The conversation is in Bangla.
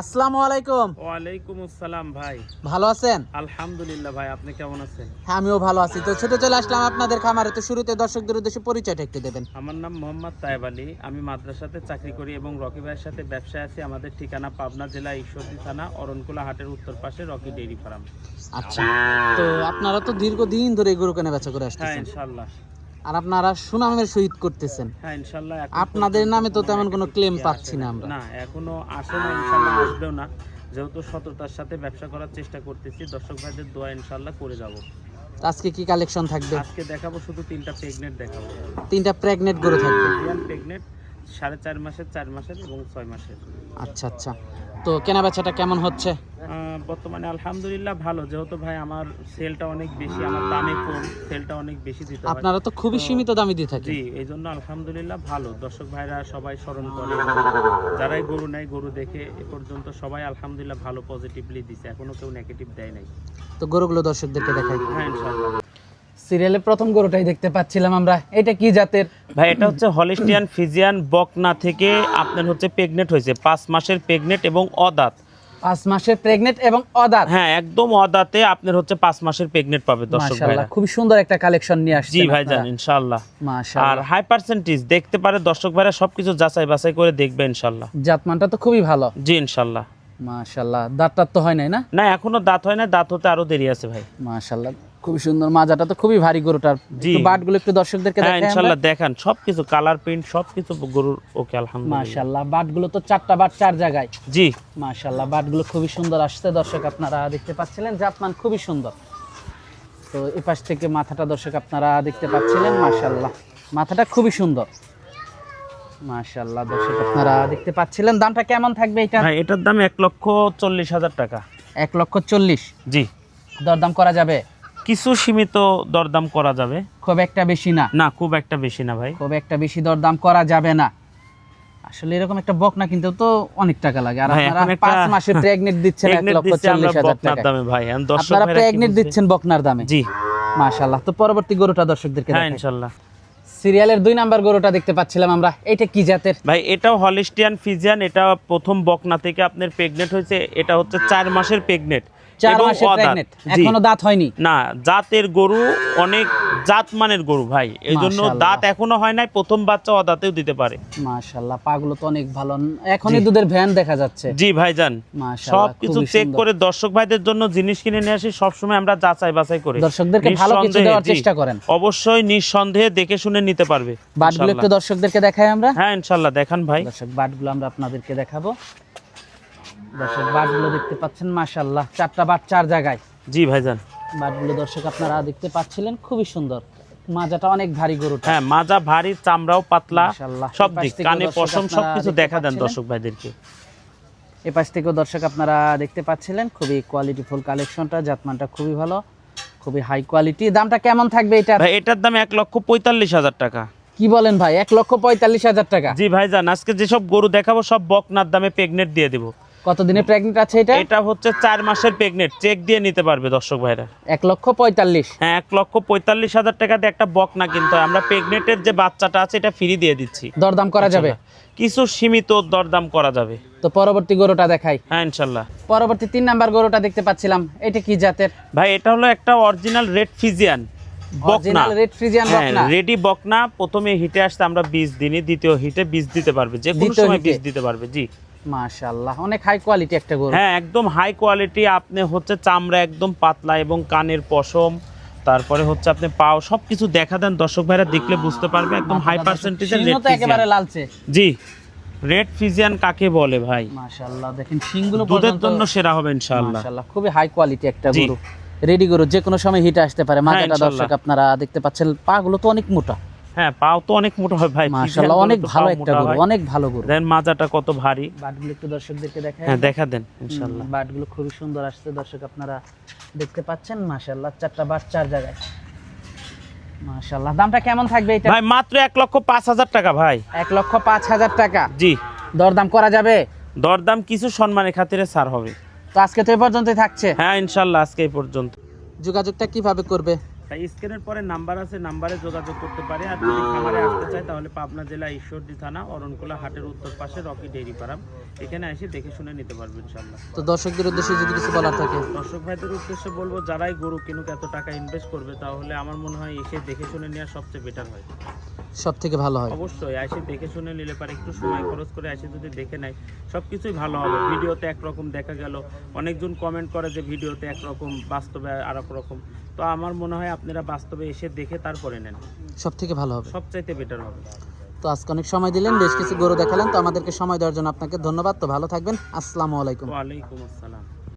আসসালামু আলাইকুম। ওয়ালাইকুম আসসালাম ভাই। ভালো আছেন? আলহামদুলিল্লাহ ভাই আপনি কেমন আছেন? হ্যাঁ আমিও ভালো আছি। তো ছোট চলে আসলাম আপনাদের খামারে। তো শুরুতে দর্শকদের উদ্দেশ্যে পরিচয়টা একটু দেবেন। আমার নাম মোহাম্মদ তায়েব আলী। আমি মাদ্রাসাতে চাকরি করি এবং রকি ভাইয়ের সাথে ব্যবসায় আছি। আমাদের ঠিকানা পাবনা জেলা ঈশ্বরদী থানা অরণকুলা হাটের উত্তর পাশে রকি ডেইরি ফার্ম। আচ্ছা। তো আপনারা তো দীর্ঘদিন ধরে এই গরু কেনা বেচা করে হ্যাঁ আসতেছেন ইনশাল্লাহ আর আপনারা সুনামের সহিত করতেছেন। হ্যাঁ ইনশাল্লাহ আপনাদের নামে তো তেমন কোনো ক্লেম ইয়ে পাচ্ছি না আমরা। না এখনও আসে না ইনশাল্লাহ আসবেও না। যেহেতু সততার সাথে ব্যবসা করার চেষ্টা করতেছি দর্শক ভাইদের দোয়া ইনশাল্লাহ করে যাব। আজকে কি কালেকশন থাকবে? আজকে দেখাবো শুধু তিনটা প্রেগনেন্ট দেখাবো। তিনটা প্রেগনেন্ট গরু থাকবে। প্রেগনেন্ট সাড়ে চার মাসের চার মাসের এবং ছয় মাসের। আচ্ছা আচ্ছা। তো কেনা বেচাটা কেমন হচ্ছে? বর্তমানে আলহামদুলিল্লাহ ভালো। যেহেতু ভাই আমার সেলটা অনেক বেশি আমার দামে কম সেলটা অনেক বেশি দিতে আপনারা তো খুবই সীমিত দামে দিয়ে থাকেন। জি এই জন্য আলহামদুলিল্লাহ ভালো। দর্শক ভাইরা সবাই স্মরণ করে যারাই গরু নেয় গরু দেখে এ পর্যন্ত সবাই আলহামদুলিল্লাহ ভালো পজিটিভলি দিছে। এখনও কেউ নেগেটিভ দেয় নাই। তো গরুগুলো দর্শকদেরকে দেখাই। হ্যাঁ ইনশাআল্লাহ। সিরিয়ালে প্রথম গরুটাই দেখতে পাচ্ছিলাম আমরা। এটা কি জাতের? ভাই এটা হচ্ছে হলিস্টিয়ান ফিজিয়ান বকনা থেকে আপনার হচ্ছে প্রেগনেন্ট হয়েছে। পাঁচ মাসের প্রেগনেন্ট এবং অদাঁত। পাঁচ মাসের প্রেগনেন্ট এবং অদাঁত। হ্যাঁ একদম অদাঁতে আপনার হচ্ছে পাঁচ মাসের প্রেগনেন্ট পাবে দর্শক মাশাআল্লাহ ভাইরা। খুব সুন্দর একটা কালেকশন নিয়ে আসছেন জি ভাই জান ইনশাআল্লাহ। আর হাই পার্সেন্টেজ দেখতে পারে দর্শক ভাইরা সবকিছু যাচাই বাছাই করে দেখবে ইনশাল্লাহ জাতমানটা তো খুবই ভালো। জি ইনশাল্লাহ মাশাআল্লাহ দাঁতটার তো হয় নাই না? না এখনও দাঁত হয় না দাঁত হতে আরও দেরি আছে ভাই। মাশাআল্লাহ। খুবই সুন্দর মাজাটা তো খুবই ভারী গরুটার। জি। বাটগুলো একটু দর্শকদেরকে হ্যাঁ দেখাই দেখান সবকিছু কালার প্রিন্ট সবকিছু গরুর ওকে আলহামদুলিল্লাহ। মাশাআল্লাহ বাটগুলো তো চারটা বাট চার জায়গায়। জি। মাশাআল্লাহ বাটগুলো খুবই সুন্দর আসছে দর্শক আপনারা দেখতে পাচ্ছিলেন জাতমান খুবই সুন্দর। তো এই পাশ থেকে মাথাটা দর্শক আপনারা দেখতে পাচ্ছিলেন মাশাআল্লাহ মাথাটা খুবই সুন্দর। মাশাআল্লাহ দর্শক আপনারা দেখতে পাচ্ছিলেন দামটা কেমন থাকবে এটা ভাই এটার দাম এক লক্ষ চল্লিশ হাজার টাকা। এক লক্ষ চল্লিশ। জি। দরদাম করা যাবে? কিছু সীমিত দরদাম করা যাবে। খুব একটা বেশি না। না খুব একটা বেশি না ভাই। খুব একটা বেশি দরদাম করা যাবে না। আসলে এরকম একটা বকনা কিনতে তো অনেক টাকা লাগে। আর আপনারা পাঁচ মাসে প্রেগনেন্ট দিচ্ছেন এক লক্ষ দিচ্ছি আমরা চল্লিশ হাজার বকনার টাকা দামে ভাই আপনারা ভাইরা প্রেগনেন্ট দিচ্ছেন বকনার দামে? জি। মাশাআল্লাহ তো পরবর্তী গরুটা দর্শকদেরকে হ্যাঁ দেখাই। ইনশাল্লাহ সিরিয়ালের দুই নাম্বার গরুটা দেখতে পাচ্ছিলাম আমরা। এটা কি জাতের? ভাই এটাও হলিস্টিয়ান ফিজিয়ান এটা প্রথম বকনা থেকে আপনার প্রেগনেন্ট হয়েছে এটা হচ্ছে চার মাসের প্রেগনেন্ট চার মাসের প্রেগনেন্ট এখনও দাঁত হয়নি? না জাতের গরু অনেক জাত মানের গরু ভাই। এই জন্য দাঁত এখনও হয় নাই প্রথম বাচ্চা অদাতেও দিতে পারে। মাশাআল্লাহ পাগুলো তো অনেক ভালো। এখনই দুধের ভ্যান দেখা যাচ্ছে। জি সব কিছু চেক করে দর্শক ভাইদের জন্য জিনিস কিনে নিয়ে আসি সবসময় আমরা যাচাই বাছাই করি। দর্শকদেরকে ভালো কিছু দেওয়ার চেষ্টা করেন। অবশ্যই নিঃসন্দেহে দেখে শুনে নিতে পারবে বাটগুলো একটু দর্শকদেরকে দেখাই আমরা। হ্যাঁ ইনশাল্লাহ দেখান ভাই। দর্শক বাটগুলো আমরা আপনাদেরকে দেখাবো। দর্শক বাটগুলো দেখতে পাচ্ছেন মাশাআল্লাহ চারটা বাট চার জায়গায়। জি ভাইজান। বাটগুলো দর্শক আপনারা দেখতে পাচ্ছিলেন খুবই সুন্দর। মাজাটা অনেক ভারী গরুটা। হ্যাঁ মাজা ভারী চামড়াও পাতলা সব দিক কানে পশম সবকিছু দেখা দেন দর্শক ভাইদেরকে। এ পাশ থেকেও দর্শক আপনারা দেখতে পাচ্ছিলেন খুবই কোয়ালিটিফুল কালেকশনটা জাতমানটা খুবই ভালো খুবই হাই কোয়ালিটি দামটা কেমন থাকবে এটা ভাই এটার দাম এক লক্ষ পঁয়তাল্লিশ হাজার টাকা। কি বলেন ভাই এক লক্ষ পঁয়তাল্লিশ হাজার টাকা? জি ভাইজান আজকে যেসব গরু দেখাবো সব বকনার দামে প্রেগনেট দিয়ে দেবো। কতদিনে প্রেগনেন্ট আছে এটা? এটা হচ্ছে চার মাসের প্রেগনেট চেক দিয়ে নিতে পারবে দর্শক ভাইরা। এক লক্ষ পঁয়তাল্লিশ। হ্যাঁ এক লক্ষ পঁয়তাল্লিশ হাজার টাকা দিয়ে একটা কিনতে হয়। আমরা প্রেগনেটের যে বাচ্চাটা আছে এটা ফ্রি দিয়ে দিচ্ছি। দরদাম করা যাবে? কিছু সীমিত দরদাম করা যাবে। তো পরবর্তী গরুটা দেখাই। হ্যাঁ ইনশাল্লাহ। পরবর্তী তিন নাম্বার গরুটা দেখতে পাচ্ছিলাম। এটা কি জাতের? ভাই এটা হলো একটা অরিজিনাল রেড ফিজিয়ান বকনা রেড ফ্রিজিয়ান বকনা রেডি বকনা প্রথমে হিটে আসতে আমরা বীজ দিনই দ্বিতীয় হিটে বীজ দিতে পারবে। যে কোনো সময় বীজ দিতে পারবে জি। মাশাআল্লাহ অনেক হাই কোয়ালিটি একটা গরু। হ্যাঁ একদম হাই কোয়ালিটি আপনি হচ্ছে চামড়া একদম পাতলা এবং কানের পশম তারপরে হচ্ছে আপনি পাও সবকিছু দেখা দেন দর্শক ভাইরা দেখলে বুঝতে পারবে একদম হাই পার্সেন্টেজের শিংও রেড একেবারে লালচে। জি রেড ফিজিয়ান কাকে বলে ভাই? মাশাআল্লাহ দেখেন শিংগুলো দুধের জন্য সেরা হবে ইনশাআল্লাহ। মাশাআল্লাহ খুবই হাই কোয়ালিটি একটা। গরু। রেডি গরু যে কোনো সময় হিট আসতে পারে। মাথাটা ইনশাআল্লাহ। দর্শক আপনারা দেখতে পাচ্ছেন পাগুলো তো অনেক মোটা। হ্যাঁ পাও তো অনেক মোটা হয় ভাই মাশাআল্লাহ অনেক ভালো একটা গরু অনেক ভালো গরু। দেন মাজাটা কত ভারী? বাটগুলো একটু দর্শকদেরকে দেখায় হ্যাঁ দেখা দেন ইনশাআল্লাহ। বাটগুলো খুবই সুন্দর আসছে দর্শক আপনারা দেখতে পাচ্ছেন মাশাআল্লাহ চারটা বাট চার জায়গায়। মাশাআল্লাহ দামটা কেমন থাকবে এটা ভাই মাত্র এক লক্ষ পাঁচ হাজার টাকা ভাই। এক লক্ষ পাঁচ হাজার টাকা। জি। দরদাম করা যাবে? দরদাম কিছু সম্মানের খাতিরে ছাড় হবে। তো আজকে তো এই পর্যন্তই থাকছে। হ্যাঁ ইনশাল্লাহ আজকে এই পর্যন্ত। যোগাযোগটা কীভাবে করবে? তাই স্ক্রিনের পরে নাম্বার আছে নাম্বারে যোগাযোগ করতে পারে। আর যদি খামারে আসতে চায় তাহলে পাবনা জেলা ঈশ্বরদী থানা অরণকোলা হাটের উত্তর পাশে রকি ডেইরি ফার্ম। এখানে এসে দেখে শুনে নিতে পারবে ইনশাল্লাহ তো দর্শকদের উদ্দেশ্যে যদি কিছু বলার থাকে। দর্শক ভাইদের উদ্দেশ্যে বলব যারাই গরু কিনুক এত টাকা ইনভেস্ট করবে তাহলে আমার মনে হয় এসে দেখে শুনে নেওয়া সবচেয়ে বেটার হয়। সব থেকে ভালো হয়। অবশ্যই এসে দেখে শুনে নিলে পারে একটু সময় খরচ করে এসে যদি দেখে নেয় সব কিছুই ভালো হবে। ভিডিওতে একরকম দেখা গেল অনেকজন কমেন্ট করে যে ভিডিওতে একরকম বাস্তবে আর এক রকম। তো আমার মনে হয় আপনারা বাস্তবে এসে দেখে তারপরে নেন। সব থেকে ভালো হবে। সবচাইতে বেটার হবে। তো আজকে অনেক সময় দিলেন বেশ কিছু গরু দেখালেন তো আমাদেরকে সময় দেওয়ার জন্য আপনাকে ধন্যবাদ। তো ভালো থাকবেন। আসসালামু আলাইকুম। ওয়ালাইকুম আসসালাম।